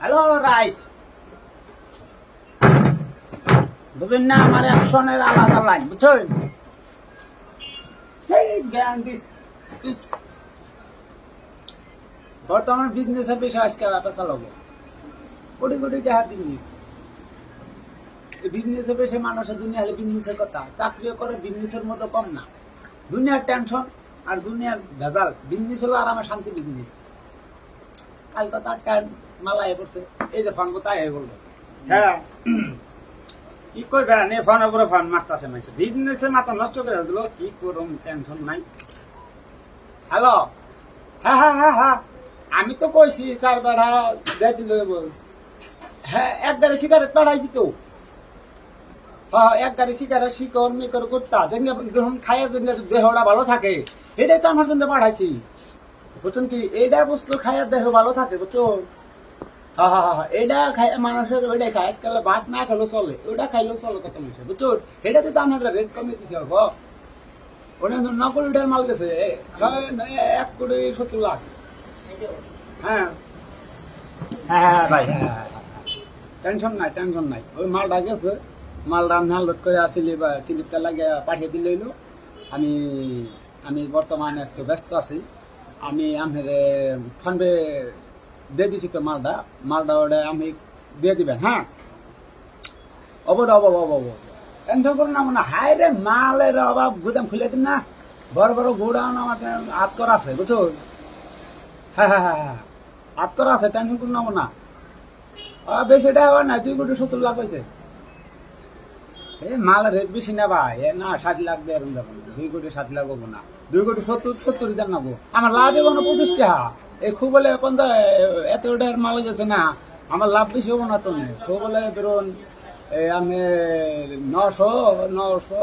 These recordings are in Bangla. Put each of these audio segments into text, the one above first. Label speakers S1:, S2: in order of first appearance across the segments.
S1: হ্যালো রাইস বুঝলেন না, আমার অ্যাকশনের আলাদা লাইন বুঝছেন? বর্তমান বিজনেসের বিষয়ে আজকে একটা চালাবো। কোটি কোটি টাকার বিজনেস বিজনেসের বিষয়ে মানুষের দুনিয়া হলে বিজনেসের কথা। চাকরিও করে বিজনেসের মতো কম না। দুনিয়ার টেনশন আর দুনিয়ার ভেজাল। বিজনেস হলো আর আমার শান্তি বিজনেস কাল কথা এই যে ফোন
S2: হ্যাঁ। কি ফোন ফোন বিজনেসে মাথা নষ্ট করে দিল, কি করুম টেনশন নাই।
S1: হ্যালো? হ্যাঁ হ্যাঁ হ্যাঁ হ্যাঁ। আমি তো কইছি, চার বেড়া দিয়ে দিল হ্যাঁ এক গাড়ি সিগারেট পাঠাইছি তো। হ্যাঁ এক গাড়ি সিগারেট শিকর মিকর কুত্তা যেন যেন দেহটা ভালো থাকে, এটাই তো আমার জন্য পাঠাইছি। বুঝছেন কি? এইটা বস্তু খাইয়া দেহ ভালো থাকে, বুঝছ? হ্যাঁ হ্যাঁ হ্যাঁ এইটা খাই মানুষের ওইটাই খাই আজকাল ভাত না খেলেও চলে। ওইটা খাইলেও চলে কত মানুষের বুঝছ? এটাতে তো আমার রেট কমে দিছে অল্প ওটা নকল ওটার মাল গেছে। হয় না, এক কোটি সত্তর লাখ। হ্যাঁ। হ্যাঁ হ্যাঁ ভাই হ্যাঁ হ্যাঁ টেনশন নাই টেনশন নাই। ওই মালটা গেছে। মালটা আমি লোড করে আসিলি বা স্লিপটা লাগিয়ে পাঠিয়ে দিলে আমি আমি বর্তমানে একটু ব্যস্ত আছি। আমি আমি ফোনপে দিয়ে দিছি তো মালটা মালটা ওটা আমি দিয়ে দিবেন হ্যাঁ? অব অব অব না মানে রে, মালের অভাব, গুদাম খুলে দিন না। বড় বড় গোডাউন আমার করা আছে, বুঝছ? হ্যাঁ হ্যাঁ হ্যাঁ হ্যাঁ। করা আছে টেনশন না না বেশি টাকা হয় না, দুই কোটি সত্তর লাখ হয়েছে। এ মালের রেট বেশি না ভাই, এ না, ষাট লাখ দিয়ে এরকম দুই কোটি ষাট লাখ হব না। দুই কোটি সত্তর সত্তর দেন নেব আমার লাভ হব না পঁচিশ টাকা। এই খুব বলে পঞ্চাশ এত টাকার মাল যাচ্ছে না। আমার লাভ বেশি হব না তো। খুব বলে ধরুন আমি নশো নশো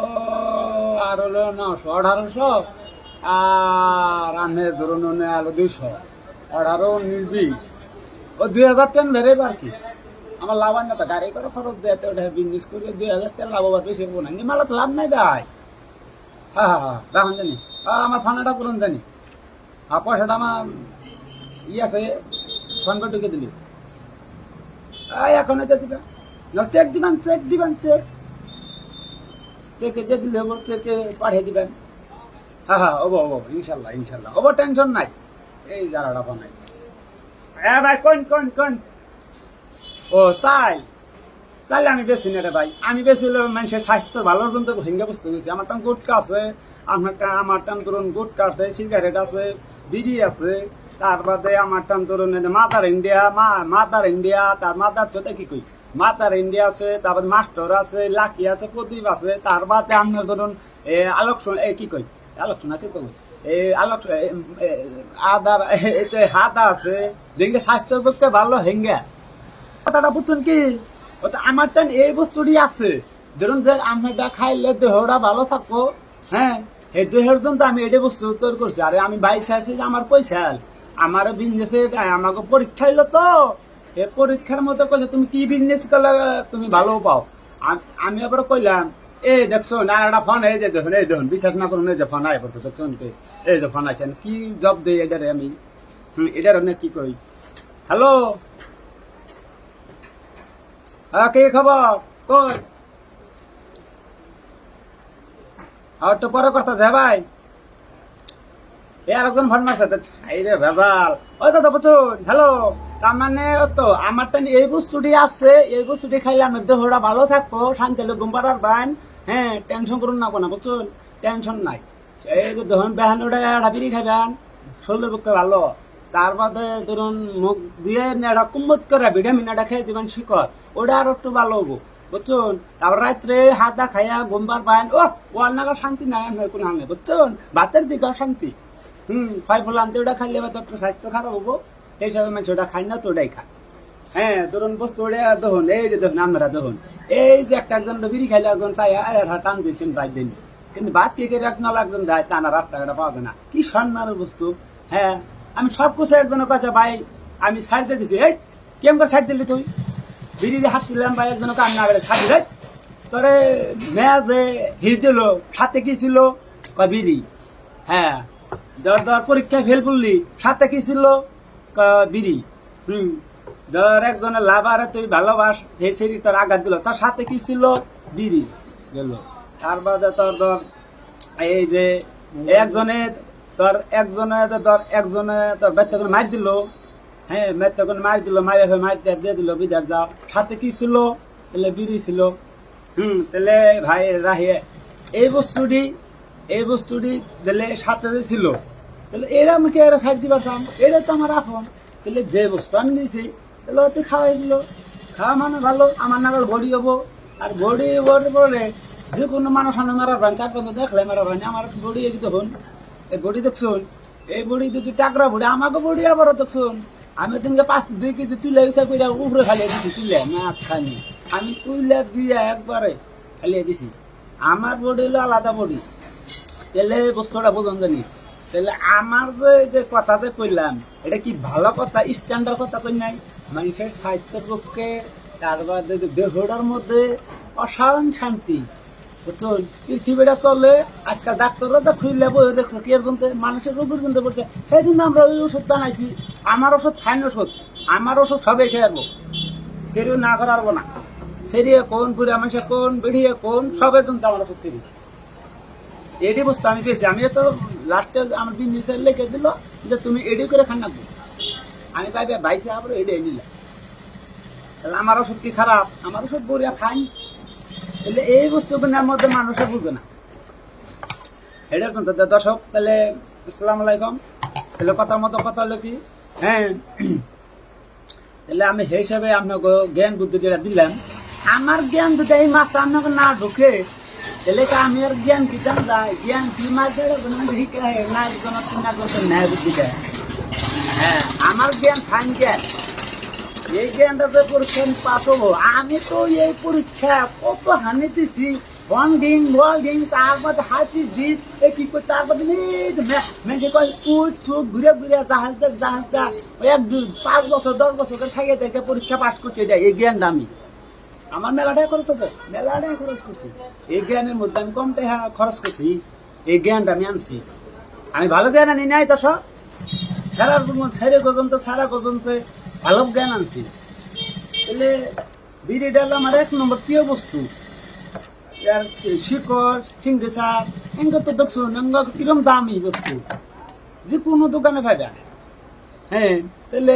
S1: আর হলো নশো, আঠারোশো আর আমি ধরুন আলো দুইশো, আঠারো, উনিশ, বিশ। ও দুই হাজার টেন বেড়ে আর কি? আমার লাভ হয় না তো। গাড়ি করে খরচ দেয় তো ওটা বিজনেস করে দুই হাজার টেন লাভ আবার বেশি হব না। মালা তো লাভ নাই ভাই। হ্যাঁ হ্যাঁ হ্যাঁ রাখুন জানি। আমার ফানাটা করুন জানি। আর পয়সাটা আমার ই ঢুকে দিলি। এখন এটা দিবেন না চেক দিবেন চেক দিবেন চেক চেকে দিলে হব চেকে পাঠিয়ে দিবেন। হ্যাঁ হ্যাঁ হব হব, ইনশাল্লাহ ইনশাল্লাহ। টেনশন নাই। এই হ্যাঁ ভাই, কোন কোন কোন? ও চাই চাইলে আমি বেশি না রে ভাই। আমি বেশি হলে মানুষের স্বাস্থ্য ভালোর জন্য ভেঙ্গে বুঝতে গেছি আমার টান গুটকা আছে, আমার টা- আমার টান গুটকা আছে, সিগারেট আছে, বিড়ি আছে তার বাদে আমার টান ধরুন মাদার ইন্ডিয়া, মা, মাদার ইন্ডিয়া, তার মাদার চোতে কি কই? মাদার ইন্ডিয়া আছে, তারপর মাস্টার আছে, লাকি আছে, প্রদীপ আছে, তার বাদে আপনার ধরুন আলোক সোনা- এ, কি কই? আলোক সোনা কি কই? এই আলোক আদার এতে হাত আছে, দেখলে স্বাস্থ্যের পক্ষে ভালো, হেঙ্গা। কথাটা বুঝছেন কি? আমার টান এই বস্তুটি আছে। ধরুন যে আমরা খাইলে দেহটা ভালো থাকব হ্যাঁ? এই দেহের জন্য আমি এটা বস্তু তৈরি করছি। আরে আমি বাইশে আছি আমার পয়সা। আমার বিজনেসে আমাকে পরীক্ষা এলো তো। এই পরীক্ষার মতো কইছে তুমি কি বিজনেস করলে? তুমি ভালো পাও। আমি আবার কইলাম এ দেখছ না একটা ফোন এই যে দেখুন, এই দেখুন, বিশ্বাস না করুন, এই যে ফোন আয় পড়ছে দেখছেন? এই যে ফোন আছেন কি জব দেই এটারে আমি? হুম, এটার অনেক কি কই? হ্যালো হ্যাঁ কে খবর? কই? আর তো পরে কথা যা ভাই? এ আরেকজন ফোন মারছে রে ভেজাল। ওই তো বুঝুন হ্যালো। তার মানে ও তো, আমার তো এই বস্তুটি আছে, এই বস্তুটি খাইলে আমার দেহটা ভালো থাকব, শান্তি হলে ঘুম পাড়ার বান। হ্যাঁ টেনশন করুন না কোনো বুঝুন টেনশন নাই। এই যে ধরুন বেহান ওটা বিড়ি খাবেন শরীরের পক্ষে ভালো। তার বাদে ধরুন মুখ দিয়ে একটা কুম্মত করে ভিটামিন একটা খেয়ে দিবেন শিকড়, ওটা আর একটু ভালো হব। বুঝছেন তারপর রাত্রে হাতা খাইয়া ঘুমবার পান ও ও নাগা শান্তি নাই, আমি কোনো হামে বুঝছেন ভাতের দিকে শান্তি। হুম ফল ফুল আনতে ওটা খাইলে এবার তো একটু স্বাস্থ্য খারাপ হব। এই হিসাবে মানুষ ওটা খাই না তো ওটাই খায় হ্যাঁ ধরুন বস্তু ওটা দেখুন এই যে দেখুন আমরা দেখুন এই যে একটা একজন বিড়ি খাইলে, একজন চাই, আর একটা টান দিয়েছেন প্রায় দিন। কিন্তু বাদ কে কে এক নাল একজন দেয় টানা রাস্তাঘাটে পাওয়া যায় না। কি সম্মানের বস্তু। হ্যাঁ আমি সব কিছু একজনের কাছে ভাই, আমি দিয়ে দিছি, এই, কেমন করে সাইড দিলি তুই? বিড়ি হাত দিলাম ভাই একজনের কান্না করে ছাড় দিলে তোরে মেয়াজে হিট দিল, সাথে কি ছিল? বা বিড়ি। হ্যাঁ দর দর পরীক্ষায় ফেল করলি সাথে কি ছিল? বিড়ি। হুম। ধর একজনের লাভারে তুই ভালোবাস হে সেরি তোর আঘাত দিল। তার সাথে কি ছিল? বিড়ি। গেল। তার বাদে তোর ধর এই যে একজনে তোর একজনে ধর একজনে তোর ব্যক্তি করে মার দিল। হ্যাঁ ব্যক্তি করে মার দিল মারে হয়ে মার দিয়ে দিল বিদার যাও সাথে কি ছিল? তাহলে বিড়ি ছিল। হুম তাহলে ভাই রাহে এই বস্তুটি এই বস্তুটি দিলে সাথে যে ছিল, তাহলে এরা আমাকে এরা সাইড দিবার চাম এটা তো আমার আপন। তাহলে যে বস্তু আমি দিছি, তাহলে অতি খাওয়াই দিল। খাওয়া মানে ভালো, আমার নাগাল ঘড়ি হব। আর ঘড়ি হবার পরে যে কোনো মানুষ আমি মারার ভান, চার পাঁচ দেখলে মারার ভান, আমার বডি এই দেখুন। এই বডি দেখছুন? এই বডি যদি টাকরা বডি, আমাকে বডি আবারও দেখছুন। আমি দিনকে পাঁচ, দুই কেজি তুলে হিসাব করে উপরে খালিয়ে দিছি, তুলে মাছ খানি আমি তুলে দিয়ে একবারে খালিয়ে দিছি। আমার বডি হলো আলাদা বডি। তাহলে বস্তুটা বোঝন জানি। তাহলে আমার যে যে কথা যে কইলাম, এটা কি ভালো কথা স্ট্যান্ডার্ড কথা কই নাই? মানুষের স্বাস্থ্যের পক্ষে যদি দেহটার মধ্যে অসাধারণ শান্তি। বুঝছেন পৃথিবীটা চলে, আজকাল ডাক্তাররা তো খুললে বই দেখছ, কি এরকম মানুষের রোগের জন্য পড়ছে? সেই জন্য আমরা ওই ওষুধ বানাইছি, আমার ওষুধ ফাইন ওষুধ, আমার ওষুধ সবাই খেয়ে আসব। কেউ না করার না সেরিয়ে কোন পুরিয়া মানুষের কোন, বেড়িয়ে কোন, সবের জন্য আমার ওষুধ এডি বস্তু আমি পেয়েছি। আমি তো লাস্টে আমার দিন নিচে লিখে দিল যে তুমি এডি করে খান না আমি পাইবে বাইশে আবার এডি নিলাম তাহলে আমার ওষুধ কি খারাপ আমার ওষুধ বড়িয়া খাই তাহলে এই বস্তুগুলোর মধ্যে মানুষে বুঝে না। এটার জন্য দর্শক, তাহলে আসসালামু আলাইকুম। তাহলে কথার মতো কথা হলো কি? হ্যাঁ। তাহলে আমি সেই হিসাবে আপনাকে জ্ঞান বুদ্ধি যেটা দিলাম। আমার জ্ঞান যদি এই মাত্রা আপনাকে না ঢুকে তাহলে আমি আর জ্ঞান জান যায় জ্ঞান কি মাত্রা শিখে না একজন চিন্তা করতে ন্যায় বুদ্ধি দেয় হ্যাঁ আমার জ্ঞান ফাইন জ্ঞান। এই জ্ঞানটাতে পরীক্ষা আমি পাস হব, আমি তো এই পরীক্ষা কত হানি দিছি। বন্ডিং বল্ডিং তারপরে হাতি দিস এই কি করে তারপরে মেসে কয়, উঠ সুখ ঘুরে ঘুরে, জাহাজ দেখ, জাহাজ যা এক, দুই, পাঁচ বছর, দশ বছর থাকে দেখে পরীক্ষা পাস করছে এটা, এই জ্ঞানটা আমি। আমার মেলাটাই খরচ হবে, মেলাটাই খরচ করছি। এই জ্ঞানের মধ্যে আমি কম টাকা খরচ করছি, এই জ্ঞানটা আমি আনছি। আমি ভালো জ্ঞান আনি নাই তো সব সারা ছেড়ে পর্যন্ত, সারা পর্যন্ত ভালো জ্ঞান আনছি। তাহলে বিড়ি, ডাল আমার এক নম্বর প্রিয় বস্তু। আর শিকড়, চিংড়ি চাপ এঙ্গ তো দেখছুন এঙ্গ কিরম দামি বস্তু। যে কোনো দোকানে পাইবা। হ্যাঁ তাহলে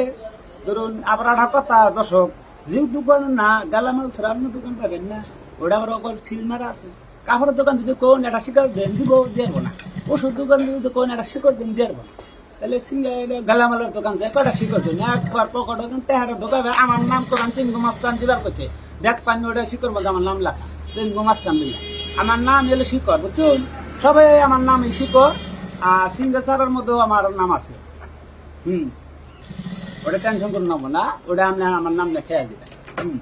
S1: ধরুন আবার আধা কথা দশক যে দোকান না গালামাল ছাড়া অন্য দোকান পাবেন না ওটা আবার অকল ছিল মারা আছে কাপড়ের দোকান যদি কোন একটা শিকড় দেন দিব দেব না ওষুধ দোকান যদি কোন একটা শিকড় দেন দেব না তাহলে সিঙ্গা গালামালের দোকান যায় কটা শিকড় দেন একবার পকট টেহারা ঢোকাবে আমার নাম করান চিঙ্গু মাস্তান দিবার করছে দেখ পানি ওটা শিকড় মধ্যে আমার নাম লেখা চিঙ্গু মাস্তান দিলা আমার নাম এলো শিকড় বুঝছুন সবাই আমার নাম শিকড় আর সিঙ্গাসারের মধ্যেও আমার নাম আছে হুম ওটা টেনশন করে নেব না ওটা আমি আমার নাম দেখে হুম।